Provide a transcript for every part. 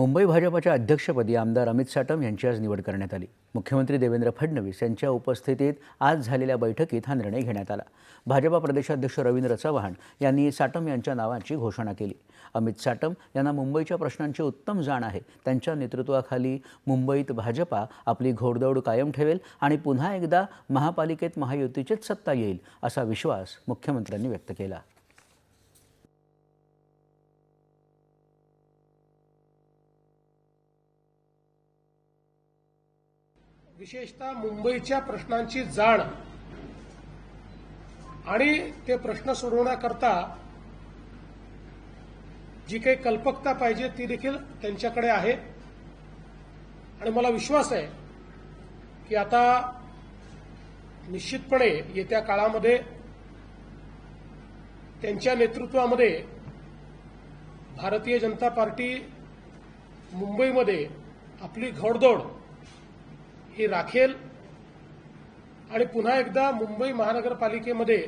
मुंबई भाजपाच्या अध्यक्षपदी आमदार अमित साटम यांची आज निवड करण्यात आली. मुख्यमंत्री देवेंद्र फडणवीस यांच्या उपस्थितीत आज झालेल्या बैठकीत हा निर्णय घेण्यात आला. भाजपा प्रदेशाध्यक्ष रवींद्र चव्हाण यांनी साटम यांच्या नावाची घोषणा केली. अमित साटम यांना मुंबईच्या प्रश्नांची उत्तम जाण आहे. त्यांच्या नेतृत्वाखाली मुंबईत भाजपा आपली घोडदौड कायम ठेवेल आणि पुन्हा एकदा महापालिकेत महायुतीचीच सत्ता येईल असा विश्वास मुख्यमंत्र्यांनी व्यक्त केला. विशेषतः मुंबईच्या प्रश्नांची जाण आणि ते प्रश्न सोडवण्याकरता जी काही कल्पकता पाहिजे ती देखील त्यांच्याकडे आहे. आणि मला विश्वास आहे की आता निश्चितपणे येत्या काळामध्ये त्यांच्या नेतृत्वामध्ये भारतीय जनता पार्टी मुंबईमध्ये आपली घोडदौड ही राखेल. आणि पुन्हा एकदा मुंबई महानगरपालिकेमध्ये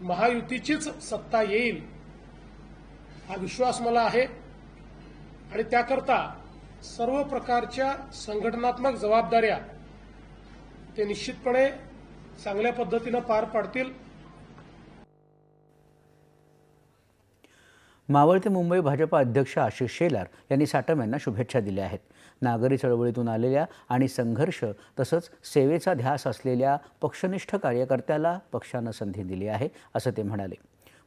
महायुतीचीच सत्ता येईल हा विश्वास मला आहे. आणि त्याकरता सर्व प्रकारच्या संघटनात्मक जबाबदाऱ्या ते निश्चितपणे चांगल्या पद्धतीनं पार पाडतील. मावळ ते मुंबई भाजपा अध्यक्ष आशिष शेलार यांनी साटम यांना शुभेच्छा दिल्या आहेत. नागरी चळवळीतून आलेल्या आणि संघर्ष तसंच सेवेचा ध्यास असलेल्या पक्षनिष्ठ कार्यकर्त्याला पक्षानं संधी दिली आहे असं ते म्हणाले.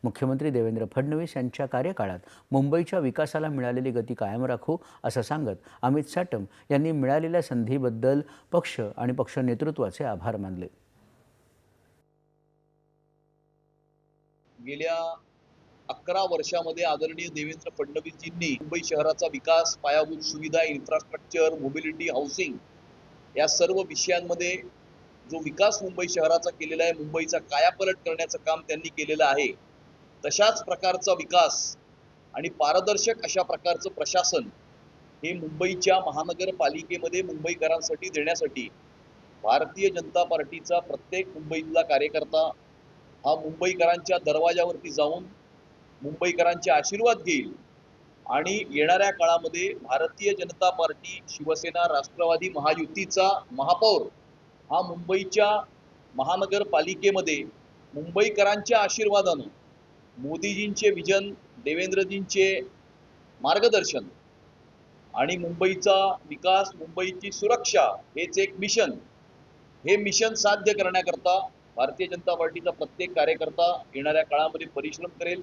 मुख्यमंत्री देवेंद्र फडणवीस यांच्या कार्यकाळात मुंबईच्या विकासाला मिळालेली गती कायम राखू असं सांगत अमित साटम यांनी मिळालेल्या संधीबद्दल पक्ष आणि पक्ष नेतृत्वाचे आभार मानले. गेल्या अकरा वर्षामध्ये आदरणीय देवेंद्र फडणवीसजींनी मुंबई शहराचा विकास पायाभूत सुविधा इन्फ्रास्ट्रक्चर मोबिलिटी हाऊसिंग या सर्व विषयांमध्ये जो विकास मुंबई शहराचा केलेला आहे मुंबईचा कायापलट करण्याचं काम त्यांनी केलेलं आहे तशाच प्रकारचा विकास आणि पारदर्शक अशा प्रकारचं प्रशासन हे मुंबईच्या महानगरपालिकेमध्ये मुंबईकरांसाठी देण्यासाठी भारतीय जनता पार्टीचा प्रत्येक मुंबईतला कार्यकर्ता हा मुंबईकरांच्या दरवाजावरती जाऊन मुंबईकरांचे आशीर्वाद घेईल. आणि येणाऱ्या काळामध्ये भारतीय जनता पार्टी शिवसेना राष्ट्रवादी महायुतीचा महापौर हा मुंबईच्या महानगरपालिकेमध्ये मुंबईकरांच्या आशीर्वादानं मोदीजींचे विजन देवेंद्रजींचे मार्गदर्शन आणि मुंबईचा विकास मुंबईची सुरक्षा हेच एक मिशन. हे मिशन साध्य करण्याकरता भारतीय जनता पार्टीचा प्रत्येक कार्यकर्ता येणाऱ्या काळामध्ये परिश्रम करेल.